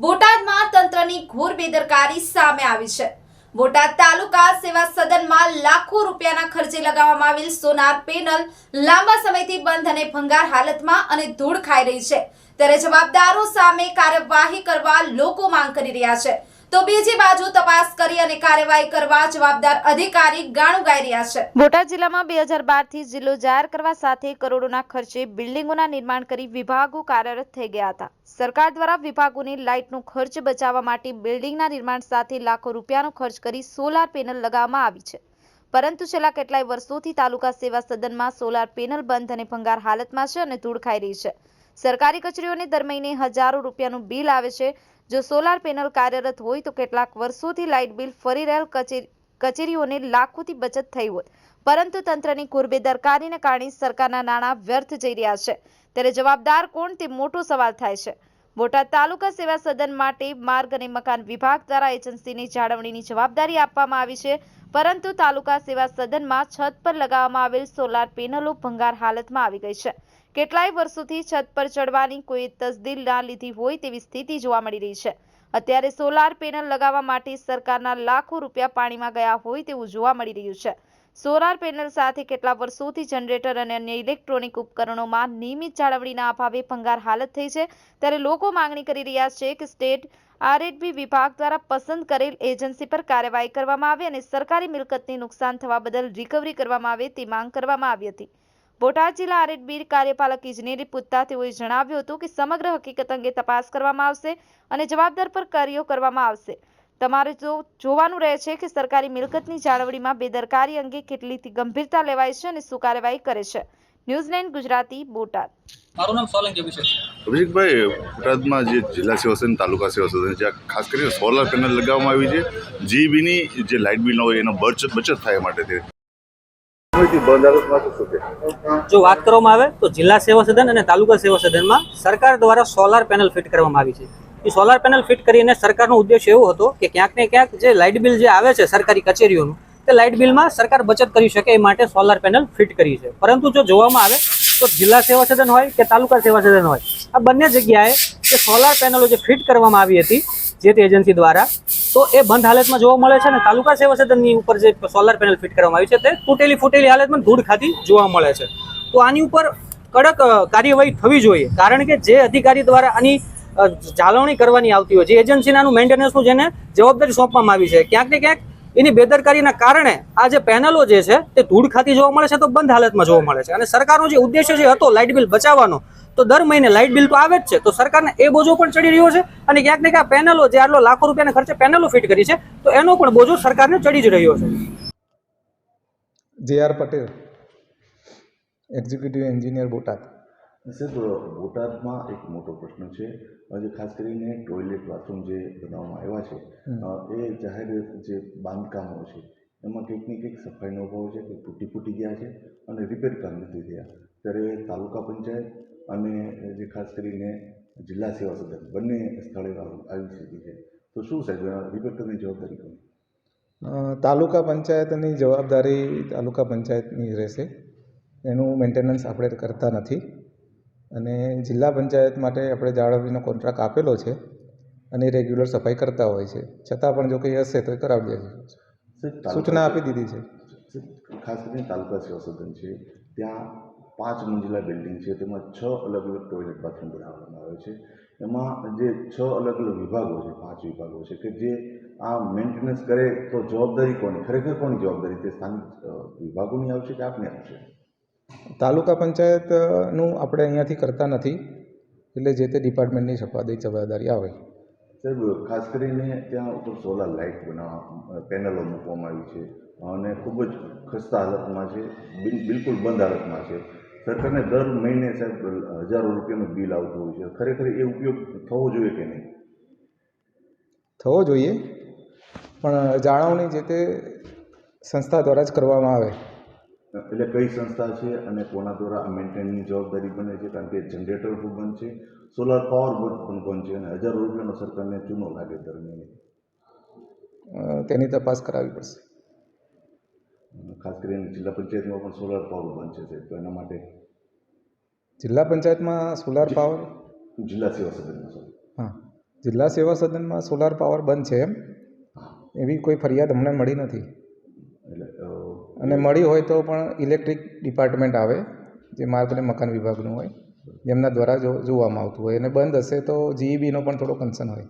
બોટાદમાં તંત્રની ઘોર બેદરકારી સામે આવી છે. બોટાદ તાલુકા સેવા સદનમાં લાખો રૂપિયાના ખર્ચે લગાવવામાં આવેલ સોનાર પેનલ લાંબા સમયથી બંધ અને ભંગાર હાલતમાં અને ધૂળ ખાઈ રહી છે. ત્યારે જવાબદારો સામે કાર્યવાહી કરવા લોકો માંગ કરી રહ્યા છે. તો બીજી બાજુ તપાસ કરી અને કાર્યવાહી કરવા જવાબદાર અધિકારી ગાણું ગાઈ રહ્યા છે. બોટાદ જિલ્લામાં બે હજાર બારથી જિલ્લો જાહેર કરવા સાથે કરોડોના ખર્ચે બિલ્ડિંગોના નિર્માણ કરી વિભાગો કાર્યરત થઈ ગયા હતા. સરકાર દ્વારા વિભાગોની લાઇટનો ખર્ચ બચાવવા માટે બિલ્ડિંગના નિર્માણ સાથે લાખો રૂપિયાનો ખર્ચ કરી સોલાર પેનલ લગાવવામાં આવી છે. પરંતુ છેલ્લા કેટલાય વર્ષોથી તાલુકા સેવા સદનમાં સોલાર પેનલ બંધ અને ભંગાર હાલતમાં છે અને ધૂળ ખાઈ રહી છે. સરકારી કચેરીઓને દર મહિને હજારો રૂપિયાનું બિલ આવે છે. જો સોલાર પેનલ કાર્યરત હોય તો કેટલાક વર્ષોથી લાઇટ બિલ ફરી રહેલ કચેરીઓને લાખોથી બચત થઈ હોત પરંતુ તંત્રની કુરબેદરકારીને કારણે સરકારના નાણાં વ્યર્થ જઈ રહ્યા છે. ત્યારે જવાબદાર કોણ તે મોટો સવાલ થાય છે. બોટાદ તાલુકા સેવા સદન માટે માર્ગ અને મકાન વિભાગ દ્વારા એજન્સીની જાળવણીની જવાબદારી આપવામાં આવી છે. પરંતુ તાલુકા સેવા સદનમાં છત પર લગાવવામાં આવેલ સોલાર પેનલો ભંગાર હાલતમાં આવી ગઈ છે. કેટલાય વર્ષોથી છત પર ચડવાની કોઈ તસદીલ ના લીધી હોય તેવી સ્થિતિ જોવા મળી રહી છે. અત્યારે સોલાર પેનલ લગાવવા માટે સરકારના લાખો રૂપિયા પાણીમાં ગયા હોય તેવું જોવા મળી રહ્યું છે. સોલાર પેનલ સાથે કેટલા વર્ષોથી જનરેટર અને અન્ય ઇલેક્ટ્રોનિક ઉપકરણોમાં નિયમિત જાળવણીના અભાવે ભંગાર હાલત થઈ છે. ત્યારે લોકો માંગણી કરી રહ્યા છે કે સ્ટેટ આરએડબી વિભાગ દ્વારા પસંદ કરેલ એજન્સી પર કાર્યવાહી કરવામાં આવે અને સરકારી મિલકતને નુકસાન થવા બદલ રિકવરી કરવામાં આવે તે માંગ કરવામાં આવી હતી. બોટાદ જિલ્લા આરએડબી કાર્યપાલક ઇજનેરી પૂછતા તેઓએ જણાવ્યું હતું કે સમગ્ર હકીકત અંગે તપાસ કરવામાં આવશે અને જવાબદાર પર કાર્યો કરવામાં આવશે. તમારે જો જોવાનું રહે છે કે સરકારી મિલકતની જાળવણીમાં બેદરકારી અંગે કેટલી ગંભીરતા લેવાય છે અને શું કાર્યવાહી કરે છે? News nine Gujarati Botad. મારું નામ સોલંકી અભિષેક અભિષેકભાઈ બોટાદમાં જે જિલ્લા સેવા સદન તાલુકા સેવા સદન જ્યાં ખાસ કરીને સોલાર પેનલ લગાવવામાં આવી છે. જીબીની જે લાઇટ બિલ હોય એનો બચત બચત થાય માટે તે. જો વાત કરવામાં આવે તો જિલ્લા સેવા સદન અને તાલુકા સેવા સદનમાં સરકાર દ્વારા સોલાર પેનલ ફિટ કરવામાં આવી છે. એ સોલાર પેનલ ફિટ કરીને સરકારનો ઉદ્દેશ એવો હતો કે ક્યાંક ને ક્યાંક જે લાઇટ બિલ જે આવે છે સરકારી કચેરીઓનું, તે લાઇટ બિલમાં સરકાર બચત કરી શકે એ માટે સોલાર પેનલ ફિટ કરી છે. પરંતુ જો જોવામાં આવે તો જિલ્લા સેવા સદન હોય કે તાલુકા સેવા સદન હોય, આ બંને જગ્યાએ જે સોલાર પેનલો જે ફિટ કરવામાં આવી હતી જે તે એજન્સી દ્વારા, તો એ બંધ હાલતમાં જોવા મળે છે અને તાલુકા સેવા સદનની ઉપર જે સોલાર પેનલ ફિટ કરવામાં આવી છે, તે તૂટેલી ફૂટેલી હાલતમાં ધૂળ ખાતી જોવા મળે છે. તો આની ઉપર કડક કાર્યવાહી થવી જોઈએ. કારણ કે જે અધિકારી દ્વારા આની જાળવણી કરવાની આવતી હોય. છે એજન્સીના આનું મેન્ટેનન્સનું જેને જવાબદારી સોંપવામાં આવી છે. ક્યાંક ને ક્યાંક એની બેદરકારીના કારણે આ જે પેનલો જે છે, તે ધૂળ ખાતી જોવા મળે છે તો બંધ હાલતમાં જોવા મળે છે. અને સરકારનો જે ઉદ્દેશ્ય જે હતો લાઇટ બિલ બચાવવાનો. તો દર મહિને લાઇટ બિલ તો આવે જ છે. તો સરકારને એ બોજો પણ ચડી રહ્યો છે અને ક્યાંક ને ક્યાંક પેનલો જે આટલો લાખો રૂપિયાના ખર્ચે પેનલો ફિટ કરી છે, તો એનો પણ બોજો સરકારને ચડી જ રહ્યો છે. J R Patel executive engineer Botad. સાહેબ બોટાદમાં એક મોટો પ્રશ્ન છે. જે ખાસ કરીને ટોયલેટ બાથરૂમ જે બનાવવામાં આવ્યા છે એ જાહેર જે બાંધકામો છે એમાં કંઈક ને કંઈક સફાઈનો અભાવ છે કે તૂટી ફૂટી ગયા છે અને રિપેર કામ નથી થયા. ત્યારે તાલુકા પંચાયત અને જે ખાસ કરીને જિલ્લા સેવા સદન બંને સ્થળે આવી શકી સ્થિતિ છે. તો શું સાહેબ રિપેર કરવાની જવાબદારી કોની? તાલુકા પંચાયતની જવાબદારી તાલુકા પંચાયતની રહેશે. એનું મેન્ટેનન્સ આપણે કરતા નથી. અને જિલ્લા પંચાયત માટે આપણે જાળવણીનો કોન્ટ્રાક્ટ આપેલો છે અને રેગ્યુલર સફાઈ કરતા હોય છે. છતાં પણ જો કંઈ હશે તો એ કરાવી સાહેબ, સૂચના આપી દીધી છે. ખાસ કરીને તાલુકા સેવા સદન છે. ત્યાં પાંચ મંજિલા બિલ્ડિંગ છે. તેમાં છ અલગ અલગ ટોયલેટ બાથરૂમ બનાવવામાં આવે છે. એમાં જે છ અલગ અલગ વિભાગો છે પાંચ વિભાગો છે કે જે આ મેન્ટેનન્સ કરે તો જવાબદારી કોની? ખરેખર કોની જવાબદારી? તે સ્થાનિક વિભાગોની આવશે કે આપને આવશે? તાલુકા પંચાયતનું આપણે અહીંયાથી કરતા નથી એટલે જે તે ડિપાર્ટમેન્ટની સફાદી જવાબદારી આવે. સાહેબ ખાસ કરીને ત્યાં ઉપર સોલાર લાઇટ બનાવવા પેનલો મૂકવામાં આવી છે અને ખૂબ જ ખસ્તા હાલતમાં છે બિલ બિલકુલ બંધ હાલતમાં છે. સરકારને દર મહિને સાહેબ હજારો રૂપિયાનું બિલ આવતું હોય છે. ખરેખર એ ઉપયોગ થવો જોઈએ કે નહીં? થવો જોઈએ પણ જાળવણી જે તે સંસ્થા દ્વારા જ કરવામાં આવે. એટલે કઈ સંસ્થા છે અને કોના દ્વારા આ મેન્ટેનની જવાબદારી બને છે? કારણ કે જનરેટર પણ બંધ છે સોલાર પાવર બોર્ડ પણ બંધ છે અને હજારો રૂપિયાનો સરકારને ચૂનો લાગે દર મહિને તેની તપાસ કરાવવી પડશે. ખાસ કરીને જિલ્લા પંચાયતમાં પણ સોલાર પાવર બંધ છે તો એના માટે જિલ્લા પંચાયતમાં સોલાર પાવર જિલ્લા સેવા સદનમાં હા. જિલ્લા સેવા સદનમાં સોલાર પાવર બંધ છે એમ? એવી કોઈ ફરિયાદ અમને મળી નથી. અને મળી હોય તો પણ ઇલેક્ટ્રિક ડિપાર્ટમેન્ટ આવે, જે માર્ગ અને મકાન વિભાગનું હોય, જેમના દ્વારા જોવામાં આવતું હોય. અને બંધ હશે તો જીઈબીનો પણ થોડો કન્સર્ન હોય.